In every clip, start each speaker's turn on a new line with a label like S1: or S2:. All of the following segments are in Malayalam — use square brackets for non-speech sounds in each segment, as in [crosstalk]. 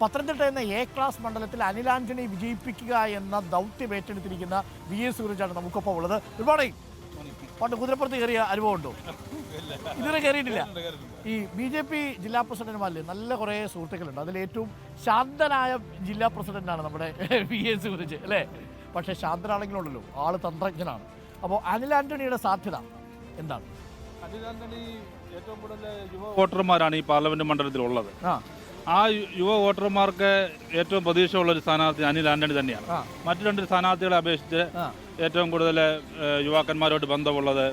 S1: പത്തനംതിട്ട എന്ന എ ക്ലാസ് മണ്ഡലത്തിൽ അനിൽ ആന്റണി വിജയിപ്പിക്കുക എന്ന ദൗത്യം ഏറ്റെടുത്തിരിക്കുന്ന വി എസ് സൂരജാണ് നമുക്കൊപ്പം ഉള്ളത്. ഒരുപാട് പണ്ട് കുതിരപ്പുറത്ത് കയറിയ അനുഭവമുണ്ടോ ഇതുവരെ കയറിയിട്ടില്ല. ഈ ബി ജെ പി ജില്ലാ പ്രസിഡന്റുമാരില്ലേ നല്ല കുറേ സുഹൃത്തുക്കളുണ്ട്. അതിൽ ഏറ്റവും ശാന്തനായ ജില്ലാ പ്രസിഡന്റാണ് നമ്മുടെ വി എസ് സൂരജ് അല്ലേ? പക്ഷേ ശാന്തനാണെങ്കിലുണ്ടല്ലോ. ആൾ തന്ത്രജ്ഞനാണ്. അപ്പോൾ അനിൽ ആന്റണിയുടെ സാധ്യത എന്താണ്?
S2: അനിൽ ആന്റണി ഏറ്റവും കൂടുതൽ യുവ വോട്ടർമാരാണ് ഈ പാർലമെന്റ് മണ്ഡലത്തിലുള്ളത്.
S1: ആ.
S2: ആ യുവ വോട്ടർമാർക്ക് ഏറ്റവും പ്രതീക്ഷയുള്ള ഒരു സ്ഥാനാർത്ഥി അനിൽ ആന്റണി തന്നെയാണ്. മറ്റു രണ്ട് സ്ഥാനാർത്ഥികളെ അപേക്ഷിച്ച് ഏറ്റവും കൂടുതൽ യുവാക്കന്മാരോട് ബന്ധമുള്ളത്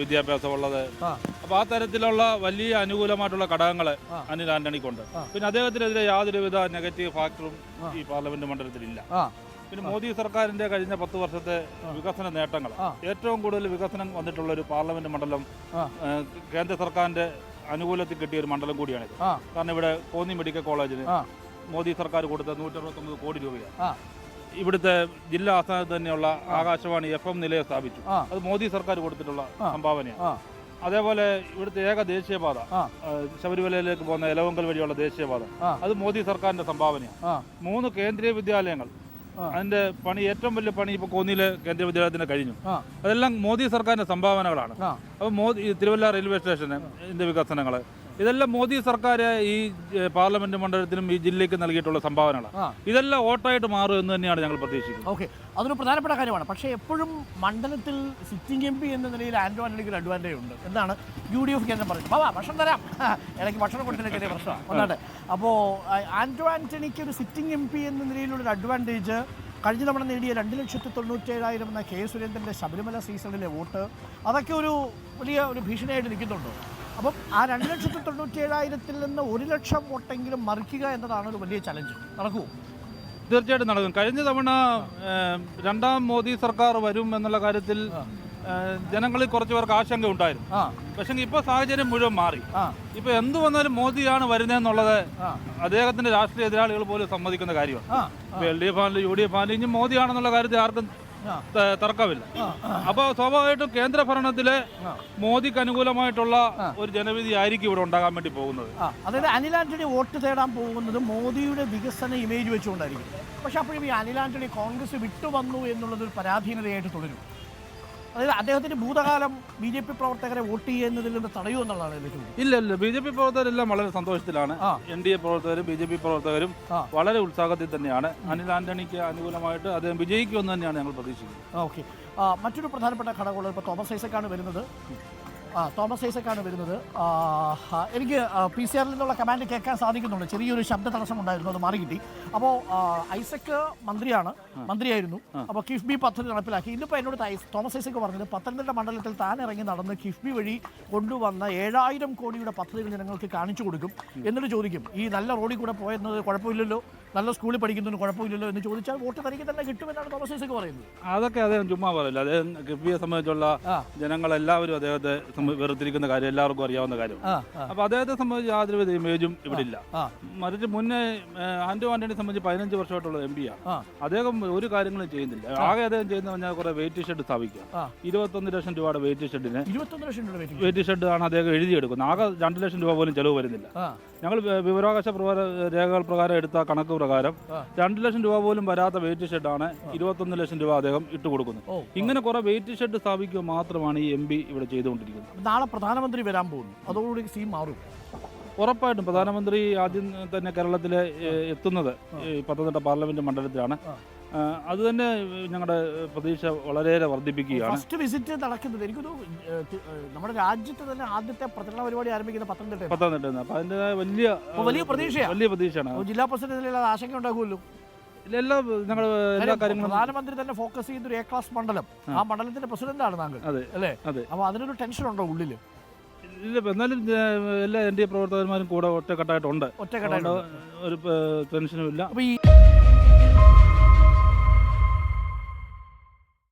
S2: വിദ്യാഭ്യാസമുള്ളത്.
S1: അപ്പൊ
S2: അപ്പോൾ ആ തരത്തിലുള്ള വലിയ അനുകൂലമായിട്ടുള്ള ഘടകങ്ങൾ. അനിൽ ആന്റണിക്കുണ്ട്. പിന്നെ അദ്ദേഹത്തിനെതിരെ യാതൊരുവിധ നെഗറ്റീവ് ഫാക്ടറും ഈ പാർലമെന്റ് മണ്ഡലത്തിലില്ല.
S1: ഇല്ല
S2: പിന്നെ മോദി സർക്കാരിന്റെ കഴിഞ്ഞ പത്ത് വർഷത്തെ വികസന നേട്ടങ്ങൾ. ഏറ്റവും കൂടുതൽ വികസനം വന്നിട്ടുള്ള ഒരു പാർലമെന്റ് മണ്ഡലം. കേന്ദ്ര സർക്കാരിന്റെ അനുകൂലത്തിൽ കിട്ടിയ ഒരു മണ്ഡലം കൂടിയാണിത്
S1: ആ.
S2: കാരണം ഇവിടെ കോന്നി മെഡിക്കൽ കോളേജിന്
S1: ആ.
S2: മോദി സർക്കാർ കൊടുത്ത നൂറ്ററുപത്തൊമ്പത് കോടി രൂപയാണ്.
S1: ആ.
S2: ഇവിടുത്തെ ജില്ലാ ആസ്ഥാനത്ത് തന്നെയുള്ള ആകാശവാണി എഫ് എം നിലയം സ്ഥാപിച്ചു.
S1: ആ.
S2: അത് മോദി സർക്കാർ കൊടുത്തിട്ടുള്ള
S1: ആ.
S2: സംഭാവനയാണ്.
S1: ആ.
S2: അതേപോലെ ഇവിടുത്തെ ഏക ദേശീയപാത
S1: ആ.
S2: ആ, ശബരിമലയിലേക്ക് പോകുന്ന എലവങ്കൽ വഴിയുള്ള ദേശീയപാത
S1: ആ.
S2: അത് മോദി സർക്കാരിന്റെ സംഭാവനയാണ്.
S1: ആ.
S2: മൂന്ന് കേന്ദ്രീയ വിദ്യാലയങ്ങൾ. അതിന്റെ പണി ഏറ്റവും വലിയ പണി ഇപ്പൊ കോന്നിയിലെ കേന്ദ്ര വിദ്യാലയത്തിന് കഴിഞ്ഞു. അതെല്ലാം മോദി സർക്കാരിന്റെ സംഭാവനകളാണ്.
S1: അപ്പൊ
S2: അപ്പോൾ മോദി തിരുവല്ല റെയിൽവേ സ്റ്റേഷന് ഇതിന്റെ വികസനങ്ങൾ ഇതെല്ലാം മോദി സർക്കാർ ഈ പാർലമെന്റ് മണ്ഡലത്തിനും ഈ ജില്ലയ്ക്ക് നൽകിയിട്ടുള്ള സംഭാവനകളാണ്. ഇതെല്ലാം വോട്ടായിട്ട് മാറും എന്ന് തന്നെയാണ് ഞങ്ങൾ പ്രതീക്ഷിക്കുന്നത്.
S1: ഓക്കെ. അതൊരു പ്രധാനപ്പെട്ട കാര്യമാണ്. പക്ഷേ എപ്പോഴും മണ്ഡലത്തിൽ സിറ്റിംഗ് എം പി എന്ന നിലയിൽ ആൻഡോ ആന്റണിക്ക് ഒരു അഡ്വാന്റേജ് ഉണ്ട്. എന്താണ്? യു ഡി എഫ് കേന്ദ്രം പറഞ്ഞു ബാബാ ഭക്ഷണം തരാം. [laughs] ഇടയ്ക്ക് ഭക്ഷണം കൊടുക്കുന്ന ചെറിയ പ്രശ്നമാണ് ഒന്നാണ്ട് അപ്പോൾ ആൻഡോ ആന്റണിക്ക് ഒരു സിറ്റിംഗ് എം പി എന്ന നിലയിലുള്ള ഒരു അഡ്വാന്റേജ് കഴിഞ്ഞ തവണ നേടിയ രണ്ട് ലക്ഷത്തി തൊണ്ണൂറ്റേഴായിരം എന്ന കെ സുരേന്ദ്രന്റെ ശബരിമല സീസണിലെ വോട്ട്. അതൊക്കെ ഒരു വലിയ ഒരു ഭീഷണിയായിട്ട് നിൽക്കുന്നുണ്ട്. അപ്പം ആ രണ്ട് ലക്ഷത്തി തൊണ്ണൂറ്റേഴായിരത്തിൽ നിന്ന് ഒരു ലക്ഷം വോട്ടെങ്കിലും മറിക്കുക എന്നതാണ് ഒരു വലിയ ചലഞ്ച് നടക്കുമോ
S2: തീർച്ചയായിട്ടും നടക്കും. കഴിഞ്ഞ തവണ രണ്ടാം മോദി സർക്കാർ വരും എന്നുള്ള കാര്യത്തിൽ ജനങ്ങളിൽ കുറച്ച് പേർക്ക് ആശങ്ക ഉണ്ടായിരുന്നു. പക്ഷേ ഇപ്പോൾ സാഹചര്യം മുഴുവൻ മാറി. ഇപ്പൊ എന്ത് വന്നാലും മോദിയാണ് വരുന്നതെന്നുള്ളത്
S1: എന്നുള്ളത്
S2: അദ്ദേഹത്തിന്റെ രാഷ്ട്രീയ എതിരാളികൾ പോലും സമ്മതിക്കുന്ന കാര്യമാണ്. ഇപ്പൊ എൽ ഡി എഫ് ആണെങ്കിലും യു ഡി എഫ് ആണെങ്കിലും ഇനി മോദിയാണെന്നുള്ള കാര്യത്തിൽ ആർക്കും തർക്കമില്ല. അപ്പോൾ സ്വാഭാവികമായിട്ടും കേന്ദ്ര ഭരണത്തിലെ. മോദിക്ക് അനുകൂലമായിട്ടുള്ള ഒരു ജനവിധി ആയിരിക്കും ഇവിടെ ഉണ്ടാകാൻ വേണ്ടി പോകുന്നത്.
S1: അതായത് അനിൽ ആന്റണി വോട്ട് തേടാൻ പോകുന്നത് മോദിയുടെ വികസന ഇമേജ് വെച്ചുകൊണ്ടായിരിക്കും. പക്ഷെ അപ്പോഴും ഈ അനിൽ ആന്റണി കോൺഗ്രസ് വിട്ടുവന്നു എന്നുള്ളത് ഒരു പരാധീനതയായിട്ട് തുടരും. അതായത് അദ്ദേഹത്തിന്റെ ഭൂതകാലം ബി ജെ പി പ്രവർത്തകരെ വോട്ട് ചെയ്യുന്നതിൽ നിന്ന് തടയുമെന്നുള്ളതാണ് എന്റെ ചോദ്യം.
S2: ഇല്ല ഇല്ല. ബി ജെ പി പ്രവർത്തകരെല്ലാം വളരെ സന്തോഷത്തിലാണ്.
S1: ആ.
S2: എൻ ഡി എ പ്രവർത്തകരും ബി ജെ പി പ്രവർത്തകരും
S1: ആ.
S2: വളരെ ഉത്സാഹത്തിൽ തന്നെയാണ്. അനിൽ ആന്റണിക്ക് അനുകൂലമായിട്ട് അദ്ദേഹം വിജയിക്കുമെന്ന് തന്നെയാണ് ഞങ്ങൾ പ്രതീക്ഷിക്കുന്നത്.
S1: ഓക്കെ. മറ്റൊരു പ്രധാനപ്പെട്ട ഘടകമുള്ളത് ഇപ്പോൾ തോമസ് ഐസക്കാണ് വരുന്നത്. ആ തോമസ് ഐസക്കാണ് വരുന്നത്. എനിക്ക് പി സി ആറിൽ നിന്നുള്ള കമാൻഡ് കേൾക്കാൻ സാധിക്കുന്നുണ്ട്. ചെറിയൊരു ശബ്ദ തടസ്സം ഉണ്ടായിരുന്നു അത് മാറി കിട്ടി അപ്പോൾ ഐസക്ക് മന്ത്രിയാണ് മന്ത്രിയായിരുന്നു. അപ്പോൾ കിഫ്ബി പദ്ധതി നടപ്പിലാക്കി. ഇന്നിപ്പോൾ എന്നോട് തോമസ് ഐസക്ക് പറഞ്ഞത് പത്തനംതിട്ട മണ്ഡലത്തിൽ താൻ ഇറങ്ങി നടന്ന് കിഫ്ബി വഴി കൊണ്ടുവന്ന ഏഴായിരം കോടിയുടെ പദ്ധതികൾ ജനങ്ങൾക്ക് കാണിച്ചു കൊടുക്കും എന്നിട്ട് ചോദിക്കും. ഈ നല്ല റോഡിൽ കൂടെ പോയെന്നത് കുഴപ്പമില്ലല്ലോ. നല്ല സ്കൂളിൽ പഠിക്കുന്നതിന് കുഴപ്പമില്ലല്ലോ എന്ന് ചോദിച്ചാൽ വോട്ട് തനിക്ക് തന്നെ കിട്ടുമെന്നാണ് തോമസ് ഐസക്ക് പറയുന്നത്.
S2: അതൊക്കെ അദ്ദേഹം ചുമ്മാ പറയില്ല. അദ്ദേഹം കിഫ്ബിയെ സംബന്ധിച്ചുള്ള ജനങ്ങളെല്ലാവരും അദ്ദേഹത്തെ വേർതിരിക്കുന്ന വെറുത്തിരിക്കുന്ന കാര്യം എല്ലാവർക്കും അറിയാവുന്ന
S1: കാര്യം
S2: അപ്പോൾ അദ്ദേഹത്തെ സംബന്ധിച്ച് യാതൊരുവിധ ഇമേജും ഇവിടെ ഇല്ല മറിച്ച് മുന്നേ ആന്റോ ആന്റണിയെ സംബന്ധിച്ച് പതിനഞ്ച് വർഷമായിട്ടുള്ള എം പിയാണ് അദ്ദേഹം ഒരു കാര്യങ്ങളും ചെയ്യുന്നില്ല. ആകെ അദ്ദേഹം ചെയ്യുന്ന പറഞ്ഞാൽ കുറെ വെയിറ്റ് ഷെഡ് സ്ഥാപിക്കുക. ഇരുപത്തൊന്ന് ലക്ഷം രൂപയുടെ വെയിറ്റ് ഷെഡിന്
S1: ഇരുപത്തൊന്ന് ലക്ഷം രൂപ
S2: വെയിറ്റ് ഷെഡ് ആണ് അദ്ദേഹം എഴുതിയെടുക്കുന്നത്. ആകെ രണ്ട് ലക്ഷം രൂപ പോലും ചെലവ് വരുന്നില്ല. ഞങ്ങൾ വിവരാവകാശ പ്രകാരം രേഖകൾ പ്രകാരം എടുത്ത കണക്ക് പ്രകാരം. രണ്ട് ലക്ഷം രൂപ പോലും വരാത്ത വെയിറ്റ് ഷെഡാണ് ഇരുപത്തൊന്ന് ലക്ഷം രൂപ അദ്ദേഹം ഇട്ട് കൊടുക്കുന്നത്. ഇങ്ങനെ കുറെ വെയിറ്റ് ഷെഡ് സ്ഥാപിക്കുക മാത്രമാണ് ഈ എം പി ഇവിടെ ചെയ്തുകൊണ്ടിരിക്കുന്നത്.
S1: നാളെ പ്രധാനമന്ത്രി വരാൻ പോകുന്നു. അതോടുകൂടി സീൻ മാറും.
S2: ഉറപ്പായിട്ടും പ്രധാനമന്ത്രി ആദ്യം തന്നെ കേരളത്തിൽ എത്തുന്നത് ഈ പത്തനംതിട്ട പാർലമെന്റ് മണ്ഡലത്തിലാണ്.
S1: ആ.
S2: ആ, അത് തന്നെ ഞങ്ങളുടെ പ്രതീക്ഷ വളരെയേറെ വർദ്ധിപ്പിക്കുകയാണ്.
S1: ഫസ്റ്റ് വിസിറ്റ് നടക്കുന്നത് എനിക്ക് നമ്മുടെ രാജ്യത്ത് തന്നെ ആദ്യത്തെ പ്രചരണ പരിപാടി ആരംഭിക്കുന്ന പത്തനംതിട്ട
S2: പത്തനംതിട്ട അപ്പൊ അതിന്റെ വലിയ
S1: വലിയ പ്രതീക്ഷയാണ്
S2: വലിയ പ്രതീക്ഷയാണ്.
S1: ജില്ലാ പ്രസിഡന്റിൽ അത് ആശങ്ക ഉണ്ടാകുമല്ലോ?
S2: എല്ലാ ഞങ്ങൾ എല്ലാ കാര്യങ്ങളും
S1: പ്രധാനമന്ത്രി തന്നെ ഫോക്കസ് ചെയ്യുന്ന ഒരു എ ക്ലാസ് മണ്ഡലം. ആ. മണ്ഡലത്തിന്റെ പ്രസിഡന്റാണ് താങ്കൾ
S2: അതെ
S1: അല്ലേ?
S2: അതെ.
S1: അപ്പൊ അതിനൊരു ടെൻഷൻ ഉണ്ടോ ഉള്ളിൽ
S2: ഇല്ല എന്നാലും എല്ലാ എൻ ഡി എ പ്രവർത്തകന്മാരും കൂടെ ഒറ്റക്കെട്ടായിട്ടുണ്ട്.
S1: ഒറ്റക്കെട്ടായിട്ട്
S2: ഒരു ടെൻഷനും ഇല്ല.
S1: അപ്പൊ ഈ